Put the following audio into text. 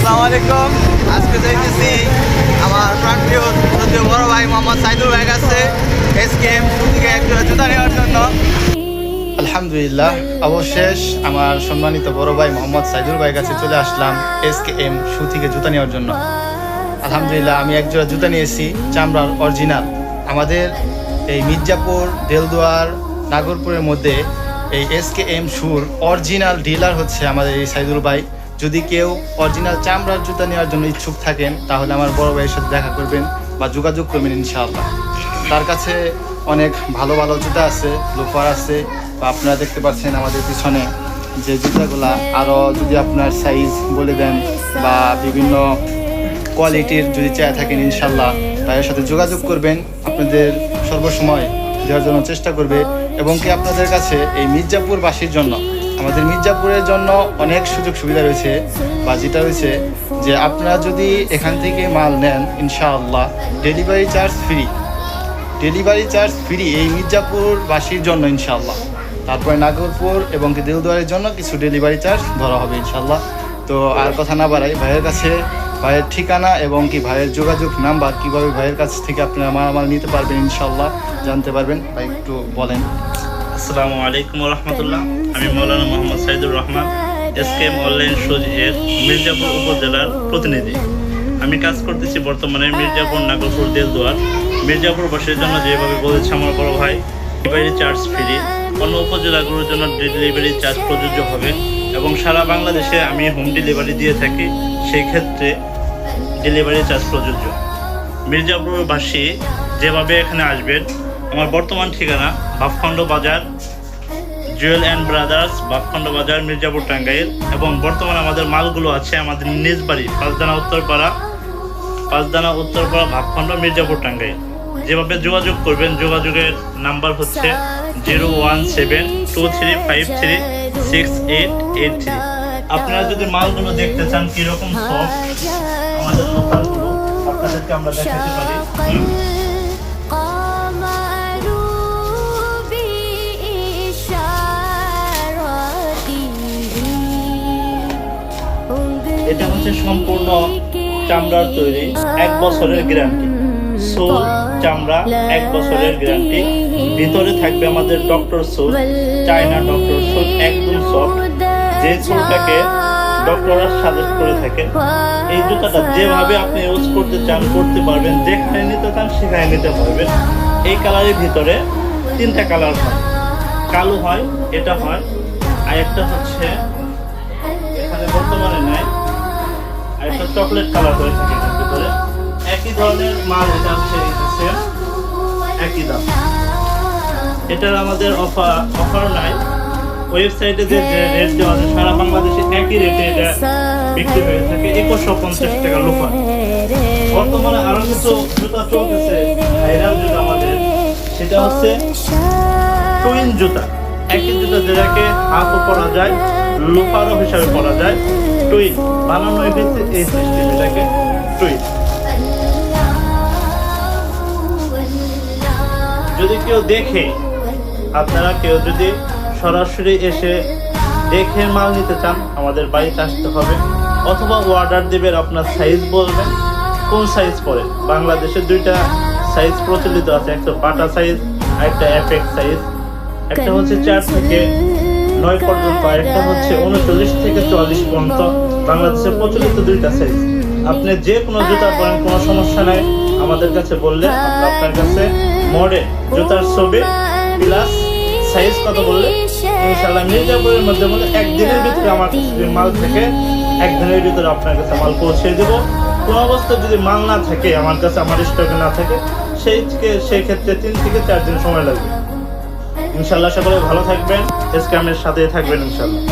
আসসালামু আলাইকুম। আজকে যাইতেছি আমার প্রাণপ্রিয় যদিও বড় ভাই মোহাম্মদ সাইদুল ভাই কাছে। এস কে এম থেকে একটা জুতা নেওয়ার জন্য। আলহামদুলিল্লাহ, অবশেষ আমার সম্মানিত বড় ভাই মোহাম্মদ সাইদুল ভাইয়ের কাছে চলে আসলাম এস কে এম শু থেকে জুতা নেওয়ার জন্য। আলহামদুলিল্লাহ, আমি এক জোড়া জুতা নিয়েছি, চামড়ার অরিজিনাল। আমাদের এই মির্জাপুর, দেলদুয়ার, নাগরপুরের মধ্যে এই এস কে এম শুর অরিজিনাল ডিলার হচ্ছে আমাদের এই সাইদুল ভাই। যদি কেউ অরিজিনাল চামড়ার জুতা নেওয়ার জন্য ইচ্ছুক থাকেন, তাহলে আমার বড় ভাইয়ের সাথে দেখা করবেন বা যোগাযোগ করবেন ইনশাআল্লাহ। তার কাছে অনেক ভালো ভালো জুতা আছে, লোফার আছে, বা আপনারা দেখতে পাচ্ছেন আমাদের পিছনে যে জুতাগুলা। আরও যদি আপনার সাইজ বলে দেন বা বিভিন্ন কোয়ালিটির যদি চেয়ে থাকেন ইনশাল্লাহ তাদের সাথে যোগাযোগ করবেন। আপনাদের সর্বসময় দেওয়ার জন্য চেষ্টা করবে। এবং কি আপনাদের কাছে এই মির্জাপুরবাসীর জন্য আমাদের মির্জাপুরের জন্য অনেক সুযোগ সুবিধা রয়েছে বা যেটা রয়েছে যে আপনারা যদি এখান থেকে মাল নেন, ইনশাআল্লাহ delivery charge free delivery charge free এই মির্জাপুরবাসীর জন্য, ইনশাআল্লাহ। তারপরে নাগরপুর এবং কি দেলদুয়ারের জন্য কিছু ডেলিভারি চার্জ ধরা হবে, ইনশাআল্লাহ। তো আর কথা না বাড়াই, ভাইয়ের কাছে ভাইয়ের ঠিকানা এবং কি ভাইয়ের যোগাযোগ নাম্বার কীভাবে ভাইয়ের কাছ থেকে আপনারা মালামাল নিতে পারবেন ইনশাল্লাহ জানতে পারবেন ভাই একটু বলেন। আসসালামু আলাইকুম রহমতুল্লাহ। আমি Maulana Mohammad Saidur Rahman SKM online shoes এর মির্জাপুর উপজেলার প্রতিনিধি। আমি কাজ করতেছি বর্তমানে মির্জাপুর নাগরপুর দেলদুয়ার মির্জাপুরবাসীর জন্য যেভাবে বলেছে আমার বড় ভাই ডেলিভারি চার্জ ফ্রি অন্য উপজেলাগুলোর জন্য ডেলিভারি চার্জ প্রযোজ্য হবে। এবং সারা বাংলাদেশে আমি হোম ডেলিভারি দিয়ে থাকি সেই ক্ষেত্রে ডেলিভারি চার্জ প্রযোজ্য। মির্জাপুরবাসী যেভাবে এখানে আসবেন আমার বর্তমান ঠিকানা বাফখণ্ড বাজার, জুয়েল অ্যান্ড ব্রাদার্স বাফখণ্ড বাজার, মির্জাপুর টাঙ্গাইল এবং বর্তমানে আমাদের মালগুলো আছে আমাদের নিজ বাড়ি, পাঁচদানা উত্তরপাড়া পাঁচদানা উত্তরপাড়া ভাবখণ্ড মির্জাপুর টাঙ্গাইল। যেভাবে যোগাযোগ করবেন, যোগাযোগের নাম্বার হচ্ছে zero one seven two three five three six eight eight three. আপনারা যদি মালগুলো দেখতে চান, কীরকম সফট আমাদের আপনাদেরকে আমরা দেখাতে পারি। এটা হচ্ছে সম্পূর্ণ চামড়ার তৈরি এক বছরের গ্যারান্টি। সোল চামড়া এক বছরের গ্যারান্টি। ভিতরে থাকবে আমাদের doctor sole China doctor sole একদম সফট যে সোলটাকে ডক্টররা সাজেস্ট করে থাকে, এই জুতাটা যেভাবে আপনি ইউজ করতে চান, করতে পারবেন, যেখানে নিতে চান, সেখানে নিতে পারবেন। এই কালারের ভিতরে তিনটা কালার হয়। কালো হয়, এটা হয়, আর একটা হচ্ছে চকলেট কালার হয়ে থাকে এটার ভিতরে। একই ধরনের মাল এটা হচ্ছে একই দাম। এটার আমাদের অফার অফার নাই। ওয়েবসাইটে যে রেট দেওয়া আছে, সারা বাংলাদেশে একই রেটে এটা বিক্রি হয়ে থাকে। একুশশো পঞ্চাশ টাকা লোফার বর্তমানে আরও কিছু জুতা চলতেছে ভাইরাল জুতা আমাদের, সেটা হচ্ছে টুইন জুতা। একই জুতা যেটাকে হাফও পরা যায় লোফারও হিসাবে পরা যায়। টুইন বানানো হয়েছে এই টুইন যদি কেউ দেখে, আপনারা কেউ যদি সরাসরি এসে দেখে মাল নিতে চান, আমাদের বাড়িতে আসতে হবে। অথবা অর্ডার দেবেন, আপনার সাইজ বলবেন, কোন সাইজ পরে? বাংলাদেশে দুইটা সাইজ প্রচলিত আছে, একটা বাটা সাইজ আর একটা এফেক্ট সাইজ একটা হচ্ছে চার থেকে নয় পর্যন্ত, একটা হচ্ছে উনচল্লিশ থেকে চুয়াল্লিশ পর্যন্ত বাংলাদেশে প্রচলিত দুইটা সাইজ আপনি যে কোনো জুতা পরেন, কোনো সমস্যা নাই। আমাদের কাছে বললে আপনার কাছে মডেল জুতার ছবি প্লাস সাইজ কত বললে? ইনশাল্লাহ মির্জাপুরের মধ্যে বলে একদিনের ভিতরে আমার মাল থাকে একদিনের ভিতরে আপনার কাছে মাল পৌঁছে দেবো। কোনো অবস্থায় যদি মাল না থাকে, আমার কাছে, আমার স্টকে না থাকে, সেই সেই ক্ষেত্রে তিন থেকে চার দিন সময় লাগবে। ইনশাল্লাহ সকলে ভালো থাকবেন স্ক্যামের সাথে থাকবেন ইনশাল্লাহ